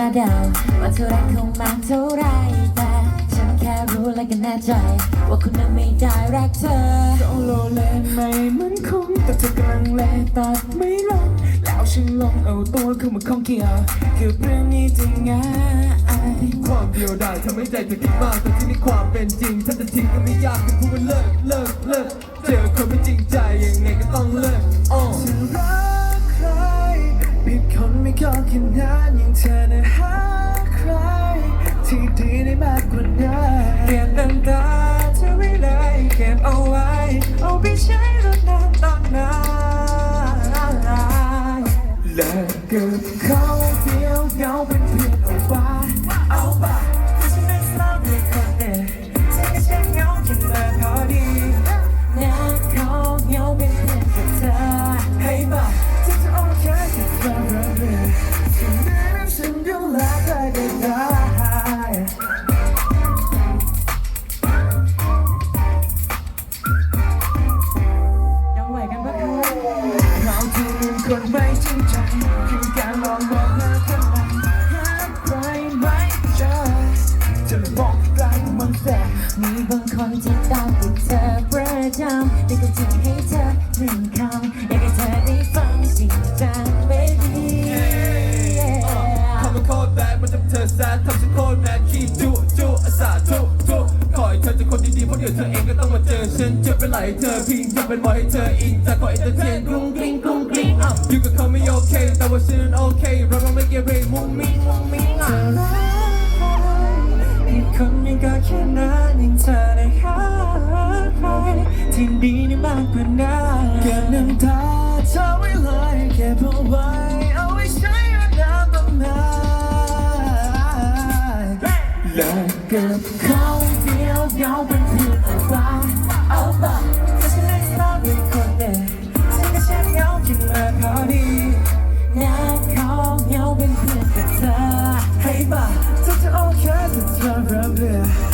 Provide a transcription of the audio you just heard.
มาเดาว่าเธอรักคงมากเท่าไรแต่ฉันแค่รู้และก็แน่ใจ ว่าคุณนั้นไม่ได้รักเธอก็โลเลไม่มันคงแต่เธอกำลังแลตัดไม่ลงแล้วฉันลงเอาตัวเข้ามาข้องเกี่ยวคือเรื่องนี้จะง่ายความเดียวดายทำให้ใจเธอคิดมากแต่ที่ในความเป็นจริงถ้าจะทิ้งก็ไม่ยากแต่พูดว่าเลิกเลิกเลิกเจอคนไม่จริงใจยังไงก็ต้องเลิกอ้อจะรัก ก็ค่นั้นอย่งเธอนะหาใคร ที่ดีได้มากกว่านั้นเก็บน้ำตาเธอไว้เลยเก็บเอาไว้ เอาไปใช้รดน้ำตอนนั้นเลิกกับเขาเดียวเหงาเป็นเพื่อนเอาไว้เอาไป คนไม่จริงใจคือการลองบอกหน้าคนใหม่หาใครไม่เจอจะบอกรักมันแต่มีบางคนที่ตามติดเธอประจำแต่ก็ทิ้งให้เธอหนึ่งคำอยากให้เธอได้ฟังจริงจัง baby คำว่าโคตรแบดมันทำเธอแซดทำฉันโคตรแมดขี้จุจุอาสาทุทุขอให้เธอเจะคนดีๆเพราะเดี๋ยวเธอเองก็ต้องมาเจอฉันจะเป็นไหลเธอพิงจะเป็นบอยให้เธออินจะขอเอนเตอร์เทนกรุง ก็แค่นั้นยังเธอได้หาใครที่ดีได้มากกว่านั้นเก็บน้ำตาเธอไว้เลยเก็บเอาไว้เอาไว้ใช้รดน้ำต้นไม้เลิกกับเขาเดียวเหงาเป็นเพื่อนอาไว้ อ